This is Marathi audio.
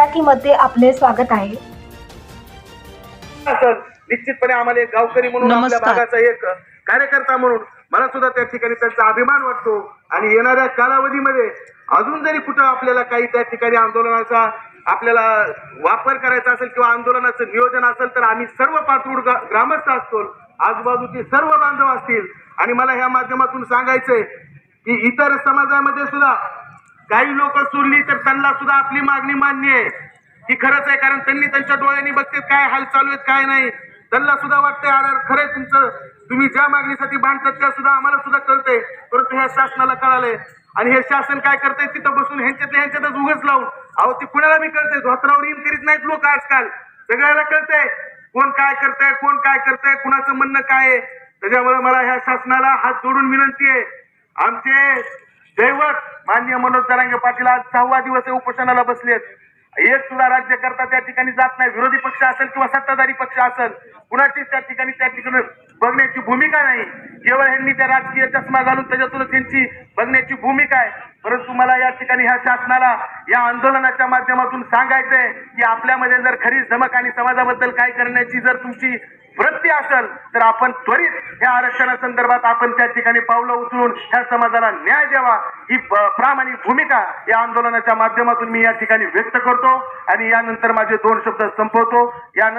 मराठीमध्ये आपले स्वागत आहे निश्चितपणे आम्हाला एक गावकरी म्हणून आपल्या नमस्कार. भागाचा एक कार्यकर्ता म्हणून मला सुद्धा त्या ठिकाणी त्यांचा अभिमान वाटतो आणि येणाऱ्या कालावधीमध्ये अजून जरी कुठं आपल्याला काही त्या ठिकाणी आंदोलनाचा आपल्याला वापर करायचा असेल किंवा आंदोलनाचं नियोजन असेल तर आम्ही सर्व पातूर गा- ग्रामस्थ असतो आजूबाजूचे सर्व बांधव असतील आणि मला ह्या माध्यमातून सांगायचंय की इतर समाजामध्ये सुद्धा काही लोक सोडली तर त्यांना सुद्धा आपली मागणी मान्य आहे. ही खरंच आहे कारण त्यांनी त्यांच्या डोळ्यांनी बघते काय हाल चालू आहेत काय नाही. त्यांना सुद्धा वाटतंय अरे खरंय तुमचं. तुम्ही ज्या मागणीसाठी बांधतात त्या सुद्धा आम्हाला सुद्धा कळतंय. परंतु ह्या शासनाला कळालंय. आणि हे शासन काय करतंय तिथं बसून ह्यांच्यात ह्यांच्यातच उगच लावून. अहो ते कुणाला बी कळतंय? धोत्रावर इन करीत नाहीत लोक आजकाल. सगळ्याला कळतंय. कोण काय करतंय कोण काय करतंय कुणाचं म्हणणं काय आहे? त्याच्यामुळे मला ह्या शासनाला हात जोडून विनंती आहे. आमचे दैवत माननीय मनोज जरांगे पाटील आज सहावा दिवस हे उपोषणाला बसलेत एक सुद्धा राज्यकर्ता त्या ठिकाणी जात नाही. विरोधी पक्ष असेल किंवा सत्ताधारी पक्ष असेल कुणाचीच त्या ठिकाणी त्या ठिकाणी बघण्याची भूमिका नाही. केवळ ह्यांनी त्या राजकीय चष्मा घालून त्याच्यातूनच त्यांची बघण्याची भूमिका आहे. परंतु मला या ठिकाणी ह्या शासनाला या आंदोलनाच्या माध्यमातून सांगायचंय की आपल्यामध्ये जर खरी धमक आणि समाजाबद्दल काय करण्याची जर तुमची वृत्ती असेल तर आपण त्वरित ह्या आरक्षणासंदर्भात आपण त्या ठिकाणी पावलं उचलून ह्या समाजाला न्याय द्यावा. ही प्रामाणिक भूमिका या आंदोलनाच्या माध्यमातून मी या ठिकाणी व्यक्त करतो आणि यानंतर माझे दोन शब्द संपवतो. यानंतर